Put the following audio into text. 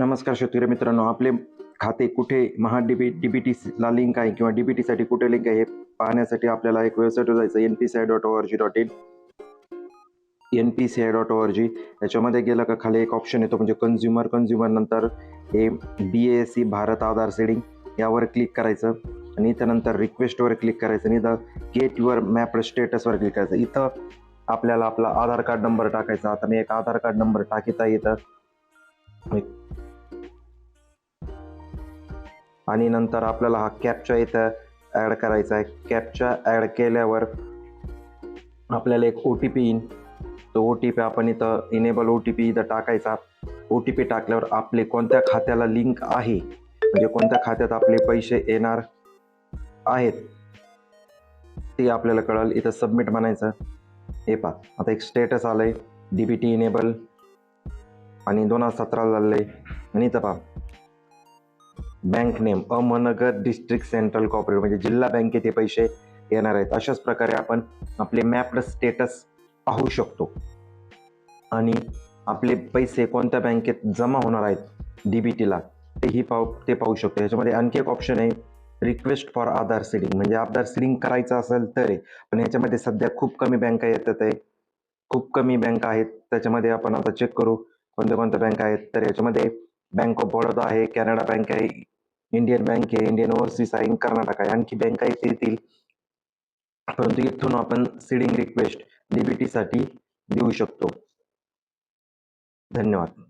नमस्कार शेतकरी मित्रांनो आपले खाते कुठे? महा डीबी डीबीटीला लिंक आहे किंवा DBT साठी कुठे लिंक आहे हे पाहण्यासाठी आपल्याला एक वेबसाईटवर जायचं. N P C I dot O R G dot in N P C I dot O R G याच्यामध्ये गेलं का खाली एक ऑप्शन येतो म्हणजे कन्झ्युमर कन्झ्युमर नंतर हे B S C Bharat Aadhaar seeding यावर क्लिक करायचं. आणि त्यानंतर रिक्वेस्टवर क्लिक करायचं. आणि इथं गेट युअर मॅप स्टेटसवर क्लिक करायचं. इथं आपल्याला आपला आधार कार्ड नंबर टाकायचा. आता मी एक आधार कार्ड नंबर टाकीता इथं. आणि नंतर आपल्याला हा कॅपचा इथं ॲड करायचा आहे. कॅपचा ॲड केल्यावर आपल्याला एक ओ टी पी येईन. तो ओ टी पी आपण इथं इनेबल ओ टी पी इथं टाकायचा. ओ टी पी टाकल्यावर आपले कोणत्या खात्याला लिंक आहे? म्हणजे कोणत्या खात्यात आपले पैसे येणार आहेत? ते आपल्याला कळेल. इथं सबमिट म्हणायचं. हे पहा. आता एक स्टेटस आलं आहे डी बी टी इनेबल आणि दोन हजार सतराला झालं आहे. आणि इथं पहा. Bank name Ahmednagar district central cooperative म्हणजे जिल्हा बँकेत हे पैसे येणार आहेत. अशाच प्रकारे आपण आपले मॅप्ड स्टेटस पाहू शकतो. आणि आपले पैसे कोणत्या बँकेत जमा होणार आहेत डी बी टीला तेही पाहू ते पाहू शकतो. याच्यामध्ये आणखी एक ऑप्शन आहे रिक्वेस्ट फॉर आधार सीडिंग म्हणजे आधार सीडिंग करायचं असेल तर पण याच्यामध्ये सध्या खूप कमी बँका येतात आहे. खूप कमी बँका आहेत त्याच्यामध्ये आपण आता चेक करू कोणत्या कोणत्या बँका आहेत. तर याच्यामध्ये बँक ऑफ बडोदा आहे कॅनडा बँक आहे इंडियन बँक आहे इंडियन ओव्हरसीज आहे कर्नाटक आहे. आणखी बँका इथे येतील परंतु इथून आपण सीडिंग रिक्वेस्ट डीबीटी साठी देऊ शकतो. धन्यवाद.